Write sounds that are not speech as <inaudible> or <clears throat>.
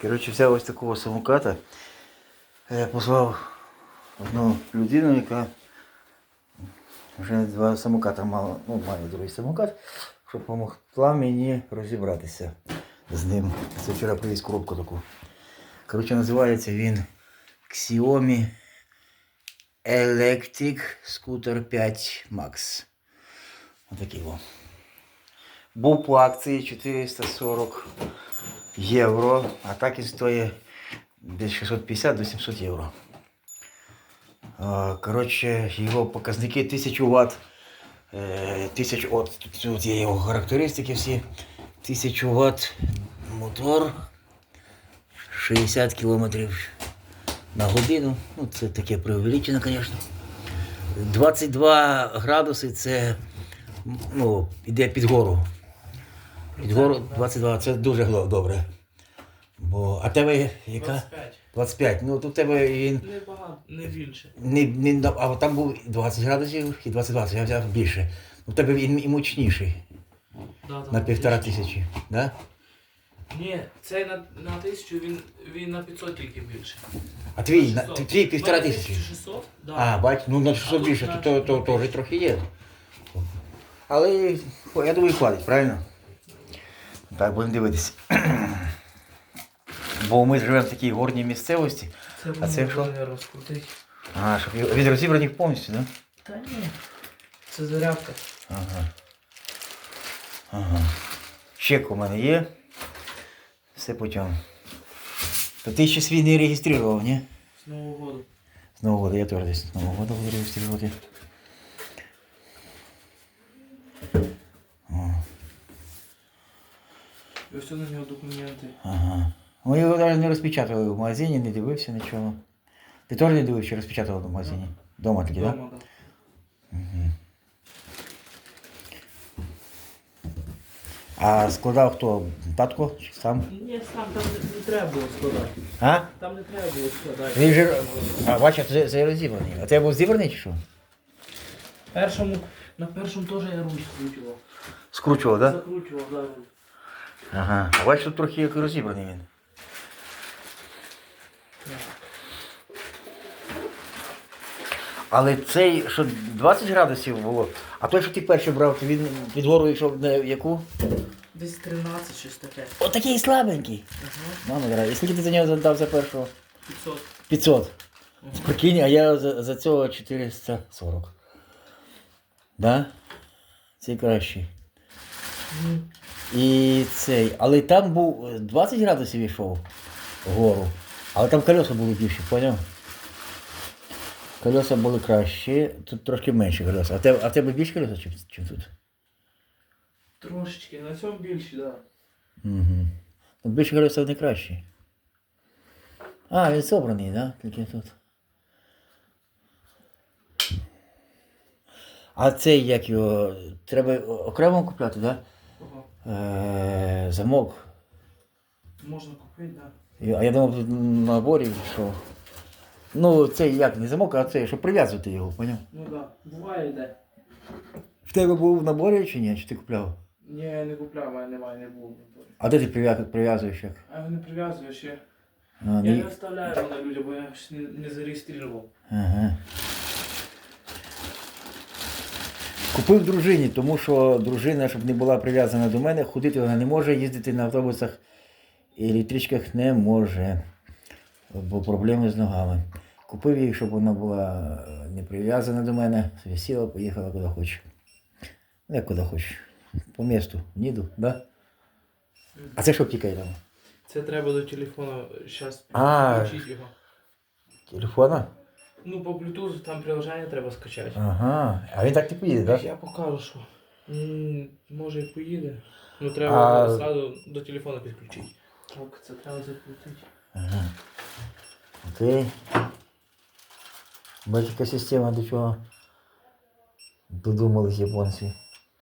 Коротше, взяв ось такого самоката. Е, Позвав одну людину, яка вже два самоката мала, ну, має другий самокат, щоб допомогла мені розібратися з ним. Це вчора привіз коробку таку. Коротше, називається він Xiaomi Electric Scooter 5 Max. Отакий. Був по акції 440 євро, а так він стоїть десь 650 до 700 євро. Коротше, його показники 1000 Вт. 1000 от, тут є його характеристики всі. 1000 Вт мотор. 60 км на годину. Ну, це таке преувеличено, звісно. 22 градуси це ну, йде під гору. Під гору 22, це дуже добре. Бо, а тебе яка? 25. 25. Ну тут тебе він Не багато, не більше. не, не, а там був 20 градусів і 22, я взяв більше. У тебе він і мощніший Да, на півтора тисячі. Да? Ні, цей на, на тисячу, він, він на 500 тільки більше. А твій, на, 600. твій півтора мене тисячі. 1600, да. А, бач, ну на 600 тут більше, на- то, то, то, теж трохи є. Але я думаю, хватить, правильно? Так, будемо дивитися. <clears throat> Бо ми живемо в такій горній місцевості. Це А це що? А, щоб його- він розібраний повністю, так? Да? Та ні. Це зарядка. Ага. Ага. Чек у мене є. Все путем. То ти ще свій не реєстрував, ні? З Нового року. З Нового года, я теж десь з Нового года буду реєструвати. І ось на нього документи. ага. Ми його навіть не розпечатали в магазині, не дивився нічого. Ти теж не дивився, розпечатали в магазині? Дома тільки, так? Да? Дома, да. А складав хто? Татко чи сам? Ні, сам там не, не треба було складати. А? Там не треба було складати. Він же. А бачиш, це, це розібраний. А тебе був зібраний чи що? Першому, на першому теж я руль скручував. Скручував, так? Да? Закручував, да, руль. Ага. А бачиш, тут трохи як розібраний він. Але цей, що 20 градусів було, а той, що ти перший брав, то він під гору йшов на яку? Десь 13 щось таке. Отакий слабенький. Ага. Мама дорога, і скільки ти за нього дав за першого? 500. 500. Прикинь, а я за, за цього 440. Да? Цей кращий. Мгм. І цей. Але там був е, 20 градусів йшов вгору. Але там колеса були більші, поняв? Колеса були кращі, тут трошки менші колеса. А в тебе, тебе більше колеса, чим, чим тут? Трошечки, на цьому більше, так. Да. Угу. Тут більше колеса не кращі. А, він собраний, да? Тільки тут. А цей як його. Треба окремо купляти, так? Ага. Да? Е, замок. Можна купити, так. Я- А я думав, тут в наборі що. Ну, цей як не замок, а цей, щоб прив'язувати його, поняв? Ну так. Да. Буває де. В тебе був в наборі чи ні? Чи ти купляв? Ні, я не купляв, мене немає, не було. А де ти прив'яз- прив'язуєш як? А не прив'язую ще. А, Я не оставляю його на людях, бо я ж не, не зареєстрував. Ага. Купив дружині, тому що дружина, щоб не була прив'язана до мене, ходити вона не може, їздити на автобусах і електричках не може, бо проблеми з ногами. Купив їй, щоб вона була е, не прив'язана до мене, сіла, поїхала куди хоче. Не куди хоче. По місту, Ніду, да? А це що тікає там? Це треба до телефону зараз включити його. Телефона? Ну, по Bluetooth там приложення треба скачати. Ага. А він так не поїде, так? Я покажу, що. М, Може і поїде. Ну А- треба одразу до телефону підключити. Так, це треба закрутити. Ага. Окей. Бачиш, яка система до чого додумались японці.